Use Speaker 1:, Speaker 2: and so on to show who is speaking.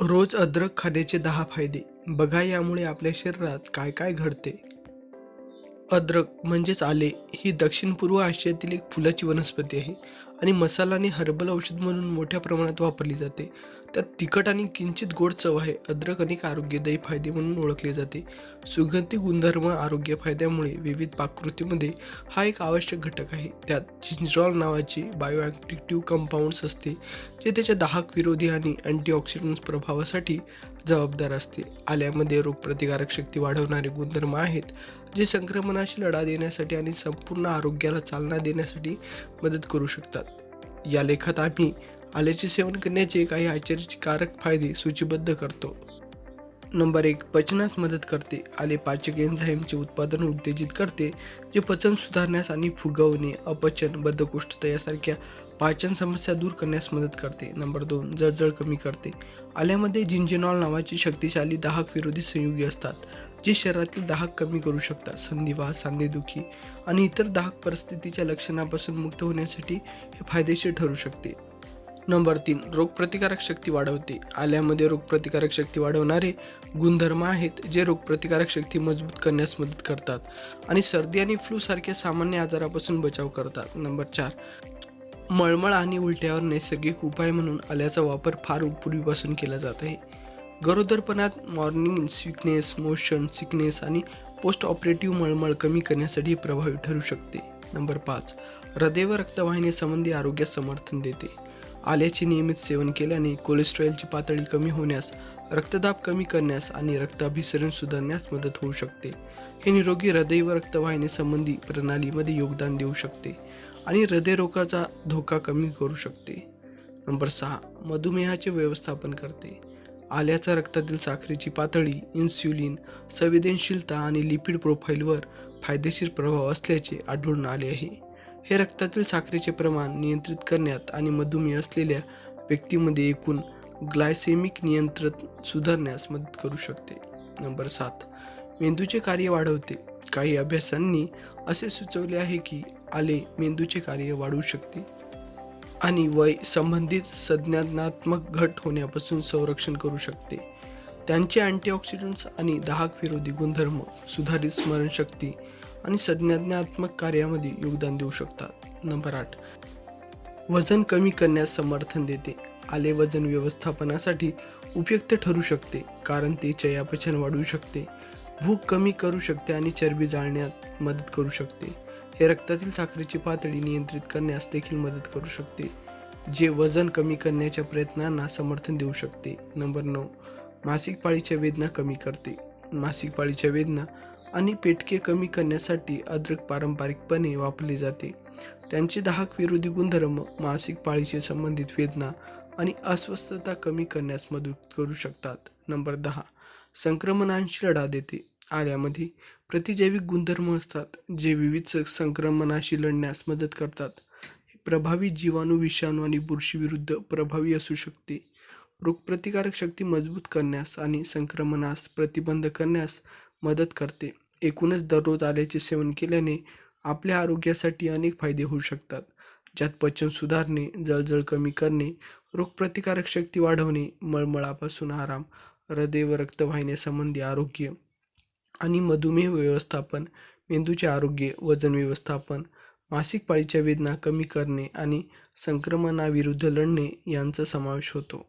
Speaker 1: रोज अद्रक खाण्याचे दहा फायदे. बघा यामुळे आपल्या शरीरात काय काय घडते. अद्रक म्हणजेच आले ही दक्षिण पूर्व आशियातील एक फुलाची वनस्पती आहे आणि मसाला आणि हर्बल औषध म्हणून मोठ्या प्रमाणात वापरली जाते. त्यात तिखट आणि किंचित गोड चव आहे. अद्रक अनेक आरोग्यदायी फायदे म्हणून ओळखले जाते. सुगंधी गुणधर्म आरोग्य फायद्यामुळे विविध पाककृतीमध्ये हा एक आवश्यक घटक आहे. त्यात जिंजरॉल नावाची बायोॲक्टिव्ह कंपाऊंड्स असते जे त्याच्या दाहक विरोधी आणि अँटीऑक्सिडंट्स प्रभावासाठी जबाबदार असते. आल्यामध्ये रोगप्रतिकारक शक्ती वाढवणारे गुणधर्म आहेत जे संक्रमणाशी लढा देण्यासाठी आणि संपूर्ण आरोग्याला चालना देण्यासाठी मदत करू शकतात. या लेखात आम्ही आल्याचे सेवन करण्याचे काही आश्चर्यकारक फायदे सूचीबद्ध करतो. नंबर एक पचनास मदत करते. आले पाचक एन्झाईमचे उत्पादन उत्तेजित करते जे पचन सुधारण्यास आणि फुगवणे अपचन बद्धकोष्ठता यासारख्या पाचन समस्या दूर करण्यास मदत करते. नंबर दोन जळजळ कमी करते. आल्यामध्ये जिंजेनॉल नावाची शक्तिशाली दाहक विरोधी संयुगे असतात जे शरीरातील दाहक कमी करू शकतात. संधिवा सांधेदुखी आणि इतर दाहक परिस्थितीच्या लक्षणापासून मुक्त होण्यासाठी हे फायदेशीर ठरू शकते. नंबर तीन रोगप्रतिकारक शक्ती वाढवते. आल्यामध्ये रोगप्रतिकारक शक्ती वाढवणारे गुणधर्म आहेत जे रोगप्रतिकारक शक्ती मजबूत करण्यास मदत करतात आणि सर्दी आणि फ्लू सारख्या सामान्य आजारापासून बचाव करतात. नंबर चार मळमळ आणि उलट्यावर नैसर्गिक उपाय म्हणून आल्याचा वापर फार पूर्वीपासून केला जात आहे. गरोदरपणात मॉर्निंग सिकनेस मोशन सिकनेस आणि पोस्ट ऑपरेटिव्ह मळमळ कमी करण्यासाठी प्रभावी ठरू शकते. नंबर पाच हृदय व रक्तवाहिनीसंबंधी आरोग्यास समर्थन देते. आल्याचे नियमित सेवन केल्याने कोलेस्ट्रॉलची पातळी कमी होण्यास रक्तदाब कमी करण्यास आणि रक्ताभिसरण सुधारण्यास मदत होऊ शकते. हे निरोगी हृदय व रक्तवाहिनी संबंधी प्रणालीमध्ये योगदान देऊ शकते आणि हृदयरोगाचा धोका कमी करू शकते. नंबर सहा मधुमेहाचे व्यवस्थापन करते. आल्याचा रक्तातील साखरेची पातळी इन्स्युलिन संवेदनशीलता आणि लिपिड प्रोफाईलवर फायदेशीर प्रभाव असल्याचे आढळून आले आहे. हे रक्तातील साखरेचे प्रमाण नियंत्रित करण्यात आणि मधुमेह असलेल्या व्यक्तीमध्ये एकूण ग्लायसेमिक नियंत्रण सुधारण्यास मदत करू शकते. नंबर सात मेंदूचे कार्य वाढवते. काही अभ्यासांनी असे सुचवले आहे की आले मेंदूचे कार्य वाढवू शकते आणि वय संबंधित संज्ञानात्मक घट होण्यापासून संरक्षण करू शकते. त्यांचे अँटीऑक्सिडंट्स आणि दाहक विरोधी गुणधर्म सुधारित स्मरणशक्ती आणि संज्ञानात्मक कार्यामध्ये योगदान देऊ शकतात. नंबर आठ. वजन कमी करण्यास समर्थन देते. आले वजन व्यवस्थापनासाठी उपयुक्त ठरू शकते कारण ते चयापचन वाढवू शकते. भूक कमी करू शकते आणि चरबी जाळण्यात मदत करू शकते. हे रक्तातील साखरेची पातळी नियंत्रित करण्यास देखील मदत करू शकते जे वजन कमी करण्याच्या प्रयत्नांना समर्थन देऊ शकते. नंबर नऊ. मासिक पाळीच्या वेदना कमी करते. मासिक पाळीच्या वेदना आणि पेटके कमी करण्यासाठी अद्रक पारंपरिकपणे वापरले जाते. त्यांचे दाहक विरोधी गुणधर्म मासिक पाळीशी संबंधित वेदना आणि अस्वस्थता कमी करण्यास मदत करू शकतात. नंबर दहा संक्रमणांशी लढा देते. आल्यामध्ये प्रतिजैविक गुणधर्म असतात जे विविध संक्रमणाशी लढण्यास मदत करतात. प्रभावी जीवाणू विषाणू आणि बुरशीविरुद्ध प्रभावी असू शकते. रोगप्रतिकारक शक्ती मजबूत करण्यास आणि संक्रमणास प्रतिबंध करण्यास मदत करते. एकूणच दररोज आल्याचे सेवन केल्याने आपल्या आरोग्यासाठी अनेक फायदे होऊ शकतात. ज्यात पचन सुधारणे जळजळ कमी करणे रोगप्रतिकारक शक्ती वाढवणे मळमळापासून आराम हृदय व रक्तवाहिन्यासंबंधी आरोग्य आणि मधुमेह व्यवस्थापन मेंदूचे आरोग्य वजन व्यवस्थापन मासिक पाळीच्या वेदना कमी करणे आणि संक्रमणाविरुद्ध लढणे यांचा समावेश होतो.